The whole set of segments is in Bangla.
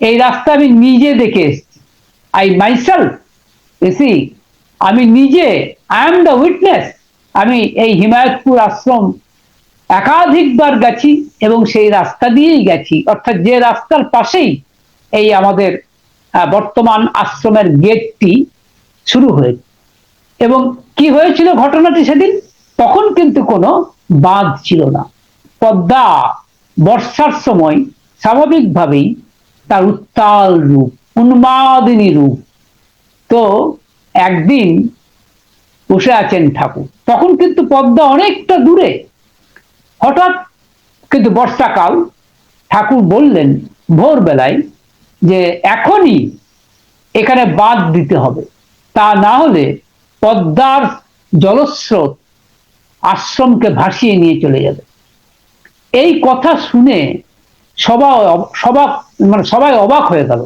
এই রাস্তা আমি নিজে দেখে এসেছি। আই মাইসেলফ এসি আমি নিজে আই এম দ্য উইটনেস আমি এই হিমায়তপুর আশ্রম একাধিকবার গেছি এবং সেই রাস্তা দিয়েই গেছি। অর্থাৎ যে রাস্তার পাশেই এই আমাদের বর্তমান আশ্রমের গেটটি শুরু হয়েছে। এবং কি হয়েছিল ঘটনাটি সেদিন? তখন কিন্তু কোনো বাঁধ ছিল না। পদ্মা, বর্ষার সময় স্বাভাবিকভাবেই তার উত্তাল রূপ উন্মাদিনী রূপ তো একদিন বসে আছেন ঠাকুর। তখন কিন্তু পদ্মা অনেকটা দূরে। হঠাৎ কিন্তু বর্ষাকাল, ঠাকুর বললেন ভোরবেলায় যে এখনই এখানে বাদ দিতে হবে। তা না হলে পদ্মার জলস্রোত আশ্রমকে ভাসিয়ে নিয়ে চলে যাবে। এই কথা শুনে সবাই সবাক মানে সবাই অবাক হয়ে গেল।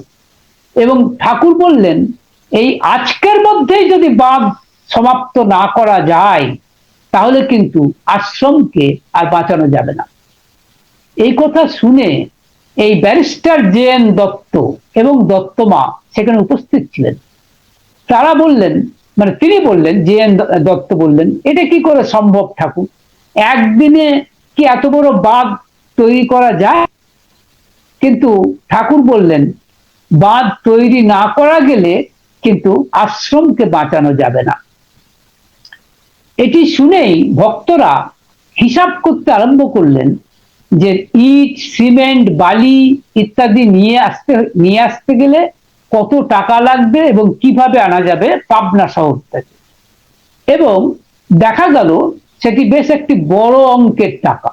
এবং ঠাকুর বললেন, এই আজকের মধ্যেই যদি বাঁধ সমাপ্ত না করা যায়, তাহলে কিন্তু আশ্রমকে আর বাঁচানো যাবে না। এই কথা শুনে এই ব্যারিস্টার জে এন দত্ত এবং দত্তমা সেখানে উপস্থিত ছিলেন। তারা বললেন মানে তিনি বললেন, জে এন দত্ত বললেন, এটা কি করে সম্ভব ঠাকুর? একদিনে কি এত বড় বাঘ তৈরি করা যায়? কিন্তু ঠাকুর বললেন, বাঁধ তৈরি না করা গেলে কিন্তু আশ্রমকে বাঁচানো যাবে না। এটি শুনেই ভক্তরা হিসাব করতে আরম্ভ করলেন যে ইট, সিমেন্ট, বালি ইত্যাদি নিয়ে আসতে নিয়ে আসতে গেলে কত টাকা লাগবে এবং কীভাবে আনা যাবে পাবনা শহর থেকে। এবং দেখা গেল সেটি বেশ একটি বড় অঙ্কের টাকা।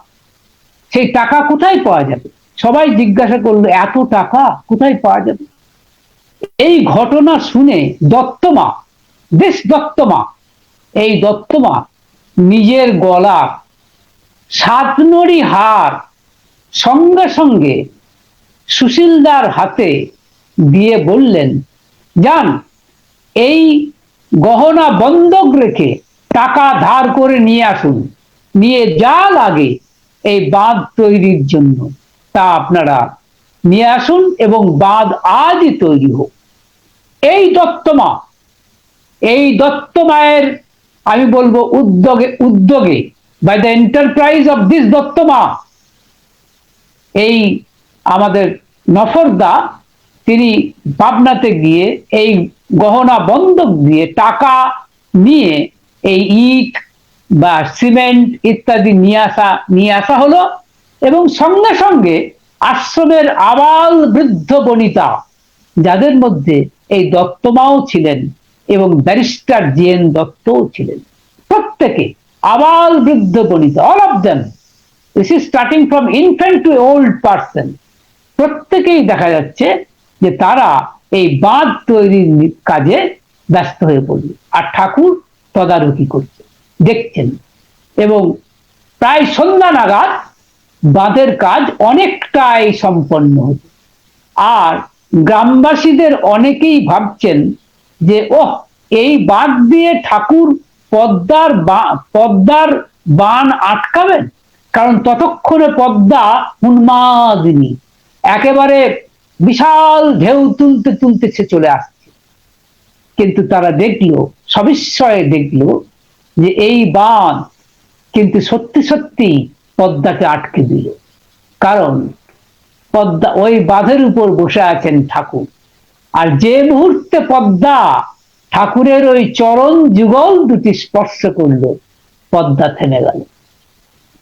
সেই টাকা কোথায় পাওয়া যাবে? সবাই জিজ্ঞাসা করল, এত টাকা কোথায় পাওয়া যাবে? এই ঘটনা শুনে দত্তমা দেশ দত্তমা, এই দত্তমা নিজের গলা সাতনড়ি হার সঙ্গে সঙ্গে সুশীলদার হাতে দিয়ে বললেন যান এই গহনা বন্ধক রেখে টাকা ধার করে নিয়ে আসুন। নিয়ে যা লাগে এই বাঁধ তৈরির জন্য। তা আপনারা নিয়ে আসুন এবং বাঁধ আজই তৈরি হোক। এই দত্তমা, এই দত্ত মায়ের আমি বলব উদ্যোগে উদ্যোগে by the enterprise of this দত্তমা, এই আমাদের নফরদা, তিনি পাবনাতে গিয়ে এই গহনা বন্ধক দিয়ে টাকা নিয়ে এই ইট বা সিমেন্ট ইত্যাদি নিয়ে আসা নিয়ে আসা হলো। এবং সঙ্গে সঙ্গে আশ্রমের আবাল বৃদ্ধ বনিতা, যাদের মধ্যে এই দত্তমাও ছিলেন এবং ব্যারিস্টার জি এন দত্তও ছিলেন। প্রত্যেকে আবাল বৃদ্ধ বনিতা all of them this is starting from infant to old person প্রত্যেকেই দেখা যাচ্ছে যে তারা এই বাঁধ তৈরির কাজে ব্যস্ত হয়ে পড়ল। আর ঠাকুর তদারকি করছে, দেখছেন। এবং প্রায় সন্ধ্যা নাগাদ বাঁধের কাজ অনেকটাই সম্পন্ন হতো আর গ্রামবাসীদের অনেকেই ভাবছেন যে, ওহ, এই বাঁধ দিয়ে ঠাকুর পদ্মার পদ্মার বান আটকাবেন? কারণ ততক্ষণে পদ্মা উন্মাদিনী, একেবারে বিশাল ঢেউ তুলতে তুলতে সে চলে আসছে। কিন্তু তারা দেখল, সবিস্ময়ে দেখল যে এই বাঁধ কিন্তু সত্যি সত্যি পদ্মাকে আটকে দিল। কারণ পদ্মা ওই বাঁধের উপর বসে আছেন ঠাকুর। আর যে মুহূর্তে পদ্মা ঠাকুরের ওই চরণ যুগল দুটি স্পর্শ করল, পদ্মা থেমে গেল।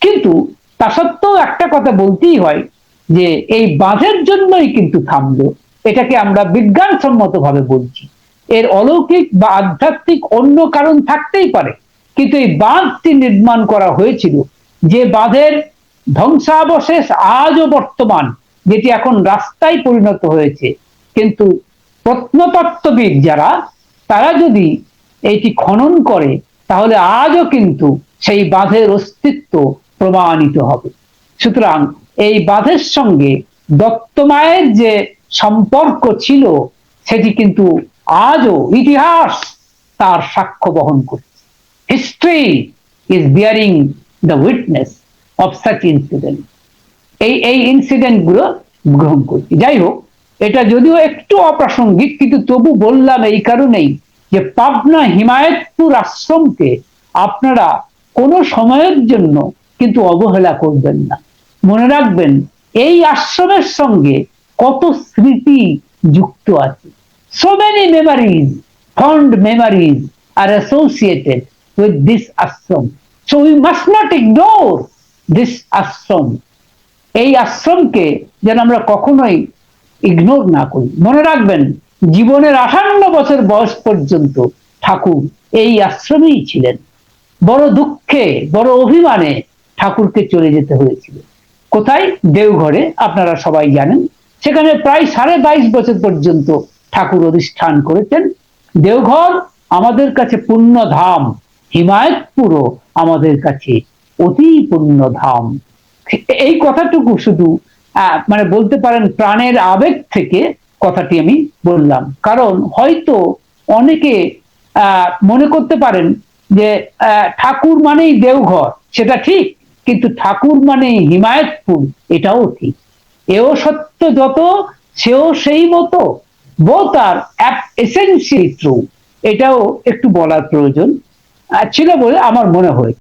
কিন্তু তা সত্ত্বেও একটা কথা বলতেই হয় যে, এই বাঁধের জন্যই কিন্তু থামলো। এটাকে আমরা বিজ্ঞানসম্মত ভাবে বলছি। এর অলৌকিক বা আধ্যাত্মিক অন্য কারণ থাকতেই পারে। কিন্তু এই বাঁধটি নির্মাণ করা হয়েছিল যে বাঁধের ধ্বংসাবশেষ আজও বর্তমান, যেটি এখন রাস্তায় পরিণত হয়েছে। কিন্তু প্রত্নতত্ত্ববিদ যারা, তারা যদি এটি খনন করে, তাহলে আজও কিন্তু সেই বাঁধের অস্তিত্ব প্রমাণিত হবে। সুতরাং এই বাঁধের সঙ্গে দত্তমায়ের যে সম্পর্ক ছিল, সেটি কিন্তু আজও ইতিহাস তার সাক্ষ্য বহন করছে। History is bearing the witness of such incident এই এই ইনসিডেন্টগুলো গ্রহণ করছি। যাই হোক এটা যদিও একটু অপ্রাসঙ্গিক, কিন্তু তবু বললাম এই কারণেই যে পাবনা হিমায়তপুর আশ্রমকে আপনারা কোনো সময়ের জন্য কিন্তু অবহেলা করবেন না। মনে রাখবেন, এই আশ্রমের সঙ্গে কত স্মৃতি যুক্ত আছে। So many memories fond memories are associated with this ashram. So we must not ignore this ashram এই আশ্রমকে যেন আমরা কখনোই ইগনোর না করি। মনে রাখবেন, জীবনের আঠান্ন বছর বয়স পর্যন্ত ঠাকুর এই আশ্রমেই ছিলেন। বড় দুঃখে, বড় অভিমানে ঠাকুরকে চলে যেতে হয়েছিল। কোথায়? দেওঘরে, আপনারা সবাই জানেন। সেখানে প্রায় সাড়ে বাইশ বছর পর্যন্ত ঠাকুর অধিষ্ঠান করেছেন। দেওঘর আমাদের কাছে পুণ্য ধাম হিমায়তপুরও আমাদের কাছে অতি পুণ্য ধাম। এই কথাটুকু শুধু মানে বলতে পারেন প্রাণের আবেগ থেকে কথাটি আমি বললাম। কারণ হয়তো অনেকে মনে করতে পারেন যে ঠাকুর মানেই দেওঘর, সেটা ঠিক, কিন্তু ঠাকুর মানেই হিমায়তপুর এটাও ঠিক। এও সত্য যত, সেও সেই মতো। বোথ আর এসেন্সিয়ালি ট্রু, এটাও একটু বলার প্রয়োজন। ছিল বলে আমার মনে হয়।